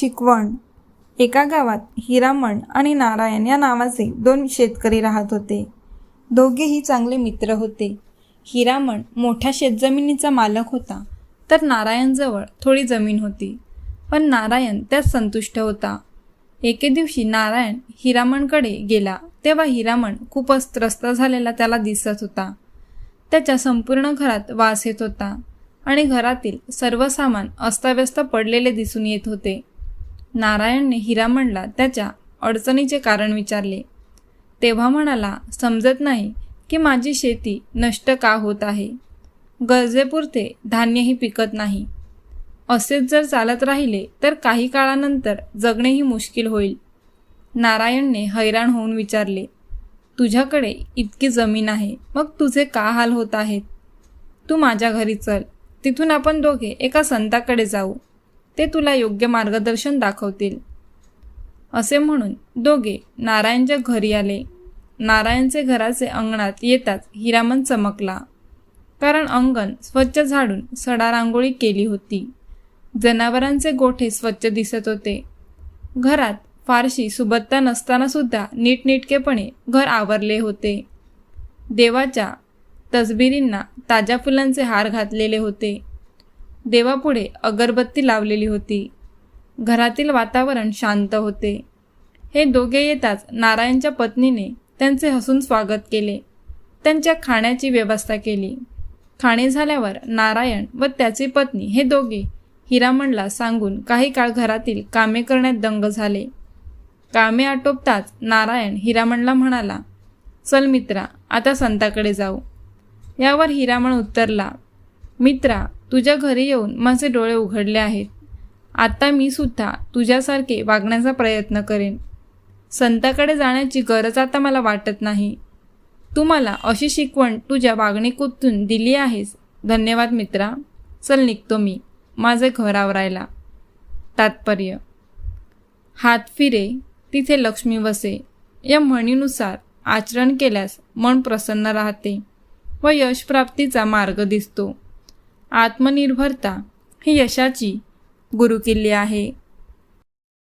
शिकवण. एका गावात हिरामण आणि नारायण या नावाचे दोन शेतकरी राहत होते. दोघेही चांगले मित्र होते. हिरामण मोठ्या शेतजमिनीचा मालक होता. तर नारायणजवळ थोडी जमीन होती. पण नारायण त्यात संतुष्ट होता. एके दिवशी नारायण हिरामणकडे गेला. तेव्हा हिरामण खूपच त्रस्त झालेला त्याला दिसत होता. त्याच्या संपूर्ण घरात वास येत होता आणि घरातील सर्व सामान अस्ताव्यस्त पडलेले दिसून येत होते. नारायणने हिरामणला त्याच्या अडचणीचे कारण विचारले. तेव्हा म्हणाला समजत नाही की माझी शेती नष्ट का होत आहे. गरजेपुरते धान्यही पिकत नाही. असेच जर चालत राहिले तर काही काळानंतर जगणेही मुश्किल होईल. नारायणने हैराण होऊन विचारले तुझ्याकडे इतकी जमीन आहे मग तुझे का हाल होत आहेत? तू माझ्या घरी चल. तिथून आपण दोघे एका संताकडे जाऊ. ते तुला योग्य मार्गदर्शन दाखवतील. असे म्हणून दोघे नारायणच्या घरी आले. नारायणचे घराचे अंगणात येताच हिरामन चमकला. कारण अंगण स्वच्छ झाडून सडा रांगोळी केली होती. जनावरांचे गोठे स्वच्छ दिसत होते. घरात फारशी सुबत्ता नसताना सुद्धा नीटनेटकेपणे घर आवरले होते. देवाच्या तसबिरींना ताज्या फुलांचे हार घातलेले होते. देवापुढे अगरबत्ती लावलेली होती. घरातील वातावरण शांत होते. हे दोघे येताच नारायणच्या पत्नीने त्यांचे हसून स्वागत केले. त्यांच्या खाण्याची व्यवस्था केली. खाणे झाल्यावर नारायण व त्याची पत्नी हे दोघे हिरामणला सांगून काही काळ घरातील कामे करण्यात दंग झाले. कामे आटोपताच नारायण हिरामणला म्हणाला चल मित्रा आता संताकडे जाऊ. यावर हिरामण उत्तरला मित्रा तुझ्या घरी येऊन माझे डोळे उघडले आहेत. आता मी सुद्धा तुझ्यासारखे वागण्याचा प्रयत्न करेन. संताकडे जाण्याची गरज आता मला वाटत नाही. तू मला अशी शिकवण तुझ्या वागणुकीतून दिली आहेस. धन्यवाद मित्रा. चल निघतो मी. माझे घर आवरायला. तात्पर्य. हात फिरे. तिथे लक्ष्मी वसे या म्हणीनुसार आचरण केल्यास मन प्रसन्न राहते व यशप्राप्तीचा मार्ग दिसतो. आत्मनिर्भरता ही यशाची गुरुकिल्ली आहे.